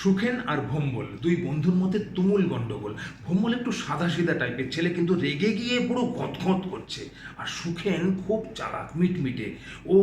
সুখেন আর ভোম্বল, দুই বন্ধুর মধ্যে তুমুল গন্ডগোল। ভোম্বল একটু সাদা সিধা টাইপের ছেলে, কিন্তু রেগে গিয়ে পুরো গদগদ করছে। আর সুখেন খুব চালাক, মিটমিটে। ও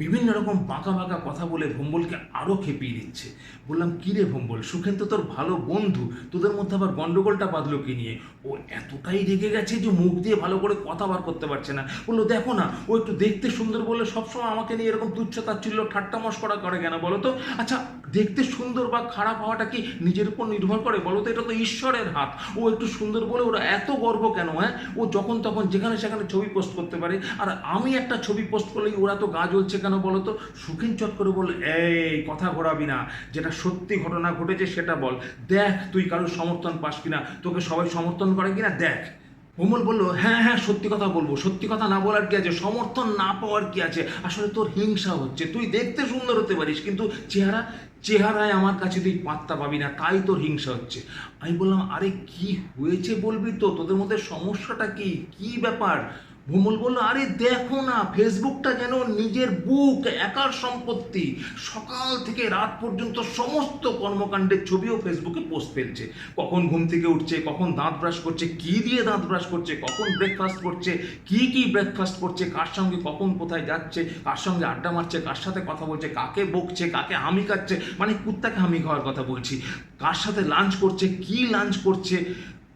বিভিন্ন রকম বাঁকা বাঁকা কথা বলে ভোম্বলকে আরও খেপিয়ে দিচ্ছে। বললাম, কী রে ভোম্বল, সুখেন তো তোর ভালো বন্ধু। তোদের মধ্যে আবার গন্ডগোলটা বাঁধলো কি নিয়ে? ও এতটাই রেগে গেছে যে মুখ দিয়ে ভালো করে কথা বার করতে পারছে না। বলল, দেখো না, ও একটু দেখতে সুন্দর বলে সবসময় আমাকে নিয়ে এরকম তুচ্ছ তাচ্ছিল্য ঠাট্টা মস্করা করে কেন বলো তো? আচ্ছা দেখতে সুন্দর বা খারাপ হওয়াটা কি নিজের উপর নির্ভর করে? বলো তো, এটা তো ঈশ্বরের হাত। ও একটু সুন্দর বলে ওরা এত গর্ব কেন হ্যাঁ? ও যখন তখন যেখানে সেখানে ছবি পোস্ট করতে পারে। আর আমি একটা ছবি পোস্ট করলেই ওরা তো গা জ্বলছে কেন বলো তো? সুখিন চট করে বলল, এই, কথা ঘোরাবি না। যেটা সত্যি ঘটনা ঘটেছে সেটা বল। দেখ তুই কারোর সমর্থন পাস কিনা? তোকে সবাই সমর্থন করে কিনা? দেখ। কোমল বলল হ্যাঁ হ্যাঁ সত্যি কথা বলব। সত্যি কথা না বলার কি আছে? সমর্থন না পাওয়ার কি আছে? আসলে তোর হিংসা হচ্ছে। তুই দেখতে সুন্দর হতে পারিস, কিন্তু চেহারা, চেহারায় আমার কাছে তুই পাত্তা পাবি না। তাই তোর হিংসা হচ্ছে। আমি বললাম, আরে, কি হয়েছে বলবি তো? তোদের মধ্যে সমস্যাটা কি? কি ব্যাপার? ভুমল বলল, আরে দেখো না, ফেসবুকটা যেন নিজের বুক, একার সম্পত্তি, সকাল থেকে রাত পর্যন্ত সমস্ত কর্মকাণ্ডের ছবিও ফেসবুকে পোস্ট ফেলছে। কখন ঘুম থেকে উঠছে, কখন দাঁত ব্রাশ করছে, কি দিয়ে দাঁত ব্রাশ করছে, কখন ব্রেকফাস্ট করছে, কি কি ব্রেকফাস্ট করছে, কার সঙ্গে কখন কোথায় যাচ্ছে, কার সঙ্গে আড্ডা মারছে, কার সাথে কথা বলছে, কাকে বকছে, কাকে হামি খাচ্ছে মানে কুত্তাকে হামি খাওয়ার কথা বলছি। কার সাথে লাঞ্চ করছে, কি লাঞ্চ করছে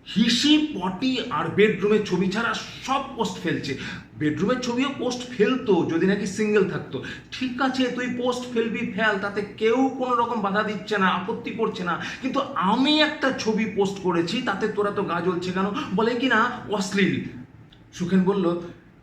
হিসি, পটি আর বেডরুমের ছবি ছাড়া সব পোস্ট ফেলছে। বেডরুমের ছবিও পোস্ট ফেলতো, যদি নাকি সিঙ্গেল থাকতো। ঠিক আছে, তুই পোস্ট ফেলবি, ফেল, তাতে কেউ কোনো রকম বাধা দিচ্ছে না, আপত্তি করছে না। কিন্তু আমি একটা ছবি পোস্ট করেছি, তাতে তোরা তো গা জ্বলছে কেন? বলে কি না? অশ্লীল। সুখেন বলল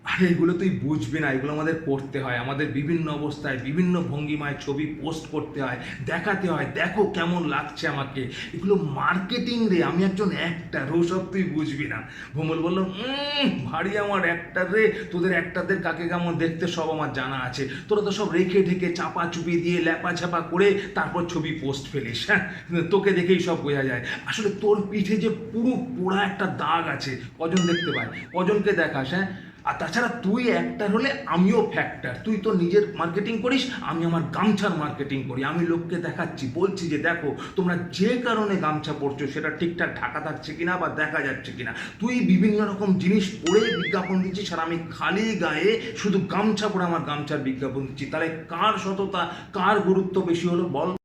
আরে এগুলো তুই বুঝবি না এগুলো আমাদের করতে হয় আমাদের বিভিন্ন অবস্থায় বিভিন্ন ভঙ্গিমায় ছবি পোস্ট করতে হয় দেখাতে হয় দেখো কেমন লাগছে আমাকে। এগুলো মার্কেটিং রে আমি একজন অ্যাক্টার ওসব তুই বুঝবি না। ভোমল বলল "উম, ভারী আমার অ্যাক্টার রে তোদের অ্যাক্টারদের কাকে কেমন দেখতে সব আমার জানা আছে। তোরা তো সব রেখে ঢেকে চাপা চুপি দিয়ে ল্যাপা ছাপা করে তারপর ছবি পোস্ট ফেলিস হ্যাঁ? তোকে দেখেই সব বোঝা যায়। আসলে তোর পিঠে যে পুরো পোড়া একটা দাগ আছে কজন দেখতে পায়? কজনকে দেখাস হ্যাঁ? আর তাছাড়া তুই অ্যাক্টার হলে আমিও ফ্যাক্টর তুই তো নিজের মার্কেটিং করিস, আমি আমার গামছার মার্কেটিং করি। আমি লোককে দেখাচ্ছি, বলছি যে দেখো, তোমরা যে কারণে গামছা পরছো, সেটা ঠিকঠাক ঢাকা থাকছে কিনা বা দেখা যাচ্ছে কিনা। তুই বিভিন্ন রকম জিনিস পরে বিজ্ঞাপন দিচ্ছিস আর আমি খালি গায়ে শুধু গামছা পরে আমার গামছার বিজ্ঞাপন দিচ্ছি। তাহলে কার সততা, কার গুরুত্ব বেশি হলো বল?